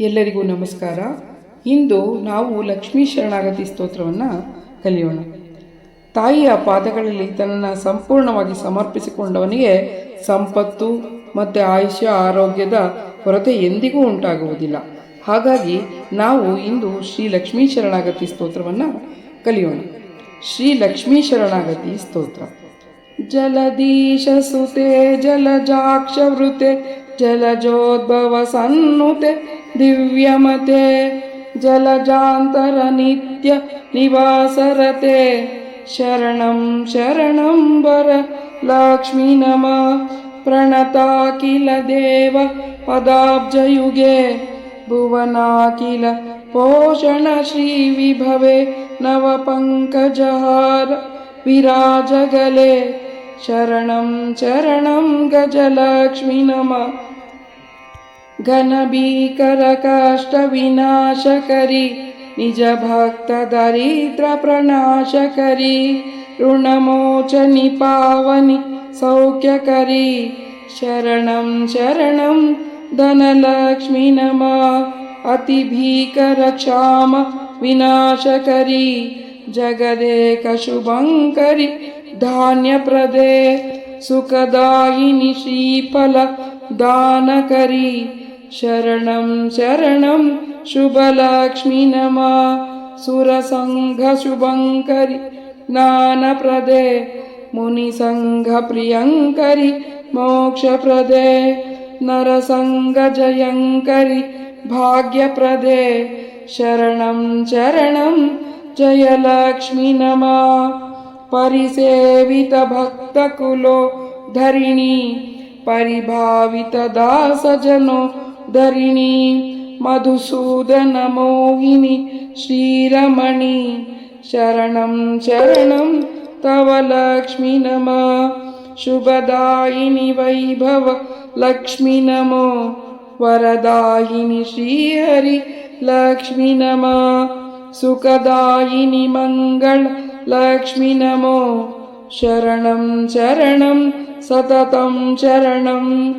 ಎಲ್ಲರಿಗೂ ನಮಸ್ಕಾರ. ಇಂದು ನಾವು ಲಕ್ಷ್ಮೀ ಶರಣಾಗತಿ ಸ್ತೋತ್ರವನ್ನು ಕಲಿಯೋಣ. ತಾಯಿಯ ಪಾದಗಳಲ್ಲಿ ತನ್ನನ್ನು ಸಂಪೂರ್ಣವಾಗಿ ಸಮರ್ಪಿಸಿಕೊಂಡವನಿಗೆ ಸಂಪತ್ತು ಮತ್ತು ಆಯುಷ್ಯ, ಆರೋಗ್ಯದ ಕೊರತೆ ಎಂದಿಗೂ ಉಂಟಾಗುವುದಿಲ್ಲ. ಹಾಗಾಗಿ ನಾವು ಇಂದು ಶ್ರೀ ಲಕ್ಷ್ಮೀ ಶರಣಾಗತಿ ಸ್ತೋತ್ರವನ್ನು ಕಲಿಯೋಣ. ಶ್ರೀ ಲಕ್ಷ್ಮೀ ಶರಣಾಗತಿ ಸ್ತೋತ್ರ. ಜಲದೀಶಸುತೆ ಜಲಜಾಕ್ಷವೃತೆ ಜಲಜೋದ್ಭವ ಸನ್ನುತೆ दिव्यमते जलजान्तरनित्यनिवासरते शरणं शरणं वर लक्ष्मी नमः प्रणता किल देव पदाब्जयुगे। भुवना किल पोषणश्रीविभवे नवपङ्कजहार विराजगले। शरणं शरणं गजलक्ष्मि नमः। घनभीकरकाष्ठविनाशकरि निजभक्तदरिद्रप्रणाशकरि ऋणमोचनि पावनि सौख्यकरि। शरणं शरणं धनलक्ष्मि न अतिभीकरक्षाम विनाशकरि। जगदे धान्यप्रदे सुखदायिनि श्रीफल दानकरि शरणं शरणं शुभलक्ष्मि नमा सुरसङ्घशुभङ्करि ज्ञानप्रदे मुनिसङ्घप्रियङ्करि मोक्षप्रदे नरसङ्गजयङ्करि भाग्यप्रदे शरणं शरणं जयलक्ष्मि नमा परिसेवितभक्तकुलो धरिणी परिभावितदासजनो धरिणी मधुसूदनमोहिनि श्रीरमणि शरणं शरणं तव लक्ष्मि नम। शुभदायिनि वैभव लक्ष्मि नमो। वरदायिनि श्रीहरि लक्ष्मि नम। सुखदायिनि मङ्गल लक्ष्मि नमो। शरणं शरणं सततं शरणं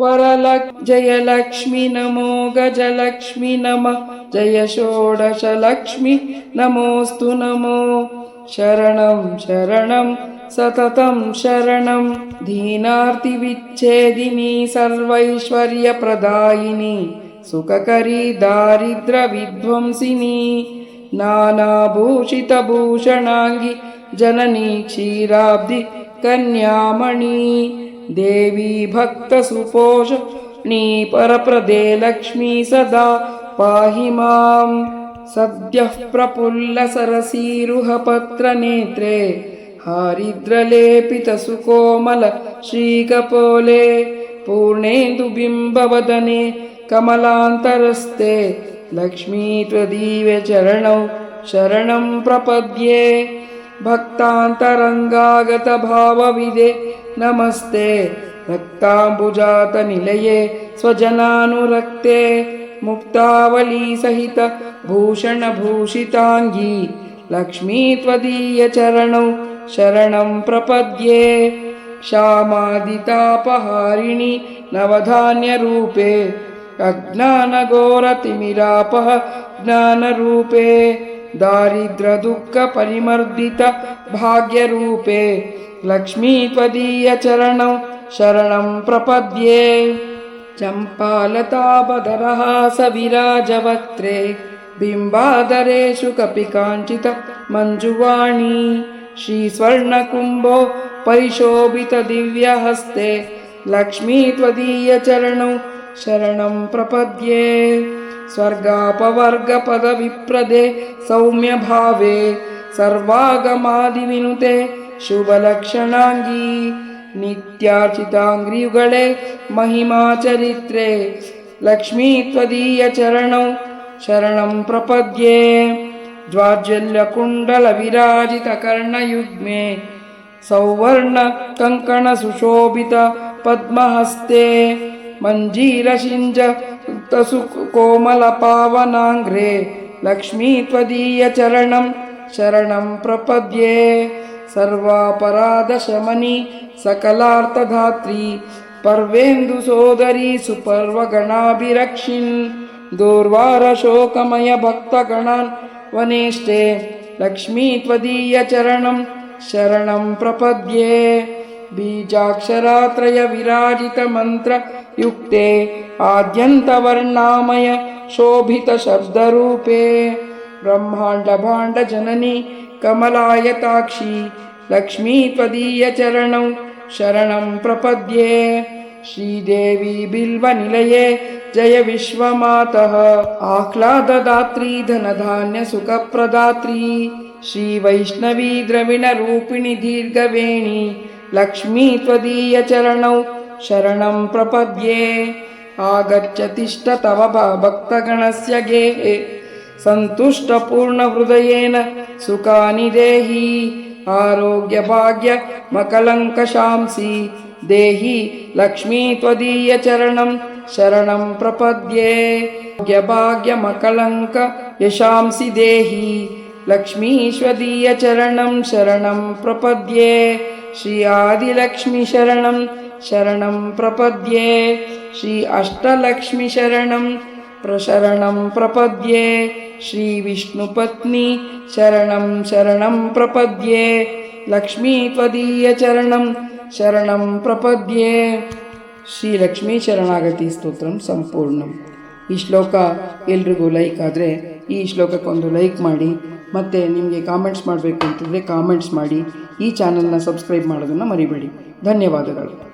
वरलक् जयलक्ष्मि नमो गजलक्ष्मि नमः। जय षोडशलक्ष्मि नमोऽस्तु नमो। शरणं शरणं सततं शरणं। दीनार्तिविच्छेदिनी सर्वैश्वर्यप्रदायिनी सुखकरी दारिद्र्यविध्वंसिनी नानाभूषितभूषणाङ्गि जननी क्षीराब्धि कन्यामणि देवी भक्तसुपोषणी परप्रदे लक्ष्मी सदा पाहि मां। सद्यः प्रफुल्लसरसीरुहपत्रनेत्रे हारिद्रलेपितसुकोमल श्रीकपोले पूर्णेन्दुबिम्बवदने कमलान्तरस्ते लक्ष्मी त्वदीय चरणौ शरणं प्रपद्ये। भक्तान्तरङ्गागतभावविदे नमस्ते। रक्ताम्बुजातनिलये स्वजनानुरक्ते मुक्तावलीसहित भूषणभूषिताङ्गी लक्ष्मी त्वदीयचरणौ शरणं प्रपद्ये। क्षामादितापहारिणि नवधान्यरूपे अज्ञानघोरतिमिरापः ज्ञानरूपे दारिद्र्यदुःखपरिमर्दित भाग्यरूपे लक्ष्मी त्वदीयचरणौ शरणं प्रपद्ये। चम्पालताबदरहासविराजवक्त्रे बिम्बादरेषु कपि काञ्चित मञ्जुवाणी श्रीस्वर्णकुम्भो परिशोभितदिव्यहस्ते लक्ष्मी त्वदीयचरणौ शरणं प्रपद्ये। स्वर्गापवर्गपदविप्रदे सौम्यभावे सर्वागमादिविनुते शुभलक्षणाङ्गी नित्यार्चिताङ्घ्रियुगळे महिमाचरित्रे लक्ष्मी त्वदीयचरणौ शरणं प्रपद्ये ज्वाज्वल्यकुण्डलविराजितकर्णयुग्मे सौवर्णकङ्कणसुशोभित पद्महस्ते मञ्जीरशिञ्ज कोमलपावनाङ्घ्रे लक्ष्मी त्वदीयचरणं शरणं प्रपद्ये सर्वापराधशमनि सकलार्थधात्री पर्वेन्दुसोदरी सुपर्वगणाभिरक्षिन् दूर्वारशोकमय वनेष्टे लक्ष्मी त्वदीयचरणं शरणं प्रपद्ये। बीजाक्षरात्रयविराजितमन्त्रयुक्ते आद्यन्तवर्णामय शोभितशब्दरूपे ब्रह्माण्डभाण्डजननी कमलायताक्षी लक्ष्मी त्वदीयचरणौ शरणं प्रपद्ये। श्रीदेवी बिल्वनिलये जय विश्वमातः। आह्लाददात्री धनधान्यसुखप्रदात्री श्रीवैष्णवी द्रविणरूपिणि दीर्घवेणी लक्ष्मी त्वदीयचरणौ शरणं प्रपद्ये। आगच्छ तिष्ठ तव भक्तगणस्य गेहे सन्तुष्टपूर्णहृदयेन सुखानि देहि आरोग्यभाग्यमकलङ्कशांसि देहि लक्ष्मी त्वदीयचरणं शरणं प्रपद्ये। भाग्यमकलङ्क यशांसि देहि लक्ष्मीश्वदीयचरणं शरणं प्रपद्ये। श्री आदिलक्ष्मीशरणं शरणं प्रपद्ये। श्री अष्टलक्ष्मीशरणं प्रशरणं प्रपद्ये श्रीविष्णुपत्नी शरणं शरणं प्रपद्ये लक्ष्मी त्वदीयचरणं ಶರಣಂ ಪ್ರಪದ್ಯೆ ಶ್ರೀ ಲಕ್ಷ್ಮೀ ಶರಣಾಗತಿ ಸ್ತೋತ್ರಂ ಸಂಪೂರ್ಣಂ ಈ ಶ್ಲೋಕ ಎಲ್ರಿಗೂ ಲೈಕ್ ಆದರೆ ಈ ಶ್ಲೋಕಕ್ಕೊಂದು ಲೈಕ್ ಮಾಡಿ ಮತ್ತು ನಿಮಗೆ ಕಾಮೆಂಟ್ಸ್ ಮಾಡಬೇಕು ಅಂತಿದ್ರೆ ಕಾಮೆಂಟ್ಸ್ ಮಾಡಿ ಈ ಚಾನಲ್ನ ಸಬ್ಸ್ಕ್ರೈಬ್ ಮಾಡೋದನ್ನು ಮರಿಬೇಡಿ ಧನ್ಯವಾದಗಳು